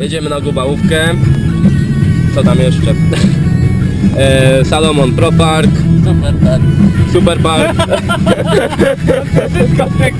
Jedziemy na Gubałówkę. Co tam jeszcze? E, Salomon Pro Park. Super Park. Super Park.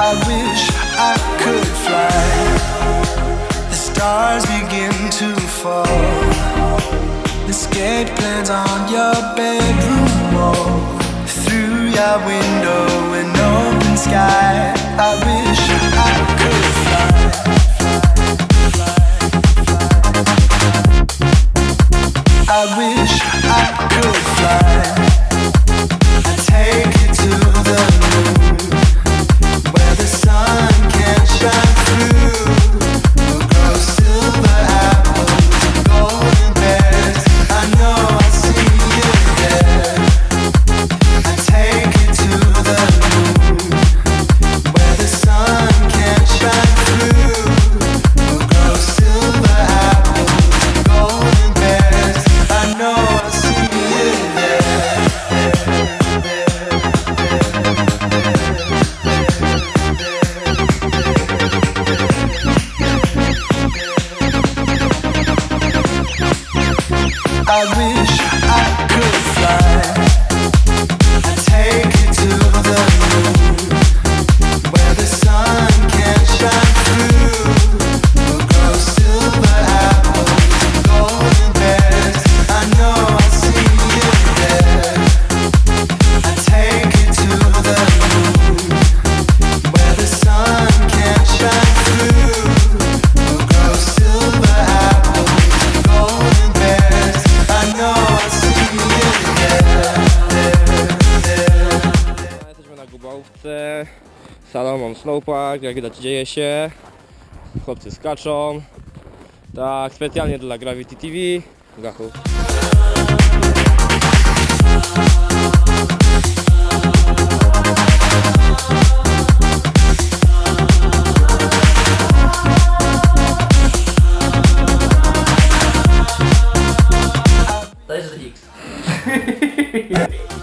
I wish I could fly. The stars begin to fall. The skate plans on your bedroom I wish Kubałce, Salomon Slowpark, jak widać dzieje się, chłopcy skaczą, tak specjalnie dla Gravity TV, gachu. Pleasure